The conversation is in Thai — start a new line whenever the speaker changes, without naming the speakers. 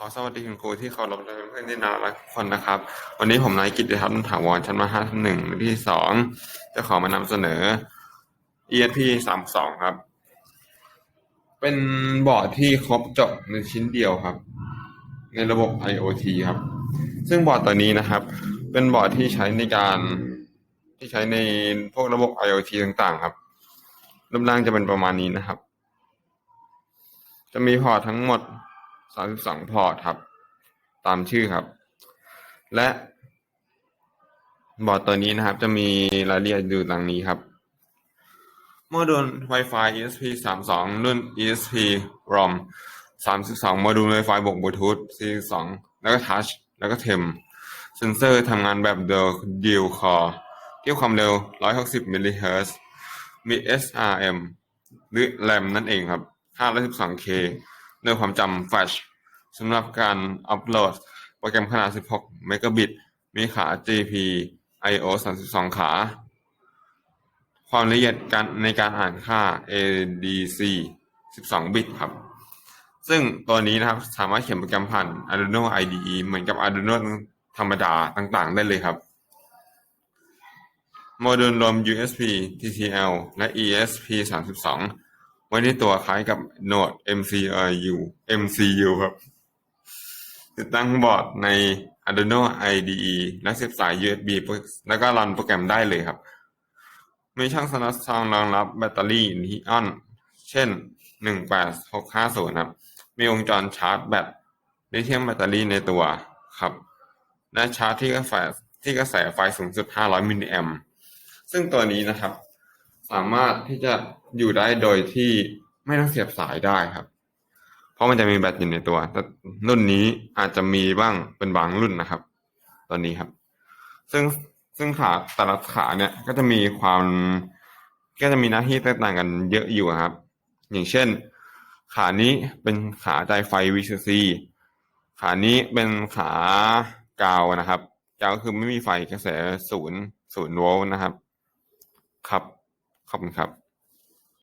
ขอสวัสดีคุณครูที่เคารพและเพื่อนที่น่ารักทุกคนนะครับ วันนี้ผมนายกิติทัศน์ถาวรชั้นมห้าทับหนึ่งที่สองจะขอมานำเสนอ ESP สามสองครับ เป็นบอร์ดที่ครบจบในชิ้นเดียวครับ ในระบบ IoT ครับ ซึ่งบอร์ดตัวนี้นะครับ เป็นบอร์ดที่ใช้ในการที่ใช้ในพวกระบบ IoT ต่างๆ ครับรูปร่างจะเป็นประมาณนี้นะครับ จะมีพอร์ตทั้งหมด 32พอร์ตครับ ตามชื่อครับ และบอร์ดตัวนี้นะครับ จะมีรายละเอียดอยู่ดังนี้ครับโมดูล Wi-Fi ESP 32 รุ่น ESP ROM 32 โมดูล Wi-Fi บวกบลูทูธ C2 แล้วก็ Touch แล้วก็ TEM เซนเซอร์ทำงานแบบ Dual Dual Core ที่ความเร็ว 160 มิลลิเฮิรตซ์มี SRM หรือ RAM นั่นเองครับ 512K ด้วยความจำ Flash สำหรับการอัปโหลดโปรแกรมขนาด 16 เมกะบิต มีขา GPIO 32 ขา ความละเอียดการในการอ่านค่า ADC 12 บิตครับ ซึ่งตัวนี้นะครับสามารถเขียนโปรแกรมผ่าน Arduino IDE เหมือนกับ Arduino ธรรมดาต่างๆ ได้เลยครับ โมดูลรวม USB TTL และ ESP32 ไว้ในตัวคล้ายกับโนด MCU MCU ครับ ติดตั้งบอร์ดใน Arduino IDE และเสียบสาย USB แล้วก็รันโปรแกรมได้เลยครับ มีช่องสนับซองรองรับแบตเตอรี่ลิออน เช่น 18650 ครับ มีวงจรชาร์จแบตลิเธียมแบตเตอรี่ในตัวครับ และชาร์จที่กระแสที่กระแสไฟสูงสุด 500 มิลลิแอมซึ่งตัวนี้นะครับ สามารถที่จะอยู่ได้โดยที่ไม่ต้องเสียบสายได้ครับ เพราะมันจะมีแบตอยู่ในตัว แต่รุ่นนี้อาจจะมีบ้างเป็นบางรุ่นนะครับ ตอนนี้ครับ ซึ่งซึ่งขาแต่ละขาเนี่ยก็จะมีความก็จะมีหน้าที่แตกต่างกันเยอะอยู่ครับ อย่างเช่น ขานี้เป็นขาจ่ายไฟ VCC ขานี้เป็นขากาวนะครับ กาวคือไม่มีไฟกระแสศูนย์ศูนย์โวลต์นะครับ ครับ ขอบคุณครับ